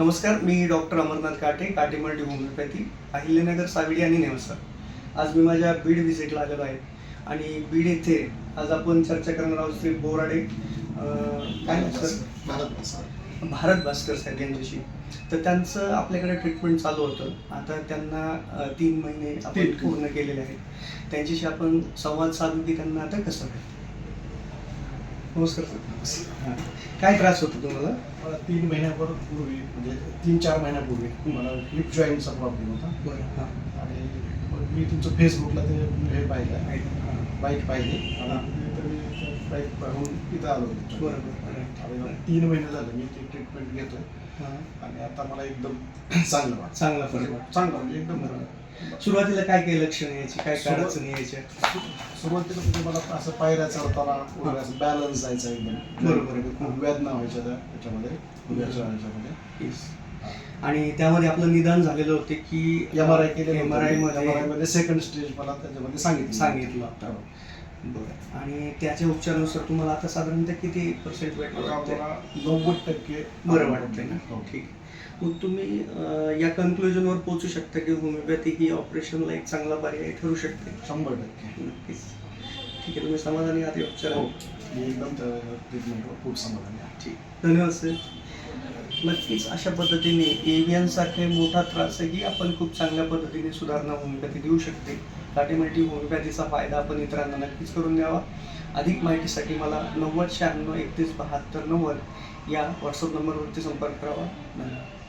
नमस्कार मी डॉक्टर अमरनाथ काटे काटे मल्टी होमिओपॅथी अहिल्यानगर साविडी आणि नेवसा आज मी माझ्या बीड व्हिजिटला आलेलो आहे. आणि बीड येथे आज आपण चर्चा करणार आहोत श्री बोराडे काय भारत भास्कर. भारत भास्कर साहेब यांच्याशी. तर त्यांचं आपल्याकडे ट्रीटमेंट चालू होतं. आता त्यांना तीन महिने आपण. पूर्ण केलेले आहेत. त्यांच्याशी आपण संवाद साधू की त्यांना आता कसं आहे नमस्कार सर. हां. काय त्रास होतो तुम्हाला? मला तीन महिन्यापूर्वी पूर्वी म्हणजे तीन चार महिन्यापूर्वी मला हिप जॉईंटचा प्रॉब्लेम होता. बरं हां. आणि मग मी तुमचं फेसबुकला ते हे पाहिलं. हां. बाईक पाहिली. आणि तर मी बाईक पाहून इथं आलो होतो. तीन महिने झाले मी ते ट्रीटमेंट घेतोय. हां. आणि आता मला एकदम चांगलं वाटतं. चांगला फरक. चांगलं म्हणजे एकदम सुरुवातीला काय काय लक्षणं यायची काय काय सुरुवात- अडचणी यायच्या सुरुवातीला म्हणजे मला असं पायऱ्या चढताना असं बॅलन्स जायचा एकदम बरोबर आहे. खूप वेदना व्हायच्या त्या त्याच्यामध्ये ह्याच्यामध्ये Yes. आणि त्यामध्ये आपलं निदान झालेलं होते की एम आर आय केले एम आर आयमध्ये मध्ये सेकंड स्टेज मला त्याच्यामध्ये सांगितलं सांगितलं. हो. बरं. आणि त्याच्या उपचारानुसार तुम्हाला आता साधारणतः किती पर्सेंट आता आम्हाला नव्वद टक्के बरं वाटतंय ना? हो. ठीक मग तुम्ही या कन्क्लुजनवर पोहोचू शकता की होमिओपॅथी ही ऑपरेशनला एक चांगला पर्याय ठरू शकते. शंभर टक्के. नक्कीच. ठीक आहे तुम्ही समाधानी आहात या उपचार हो. एकदम ट्रीटमेंटवर खूप समाधानी आहे. ठीक. धन्यवाद सर नक्कीच अशा पद्धतीने एव्हियन सारखे मोठा त्रास आहे की आपण खूप चांगल्या पद्धतीने सुधारणा होमिओपॅथी देऊ शकते. काटेमल्टी होमिओपॅथीचा फायदा आपण इतरांना नक्कीच करून द्यावा. अधिक माहितीसाठी मला नव्वद शहाण्णव एकतीस बहात्तर नव्वद या व्हॉट्सअप नंबरवरती संपर्क करावा. धन्यवाद.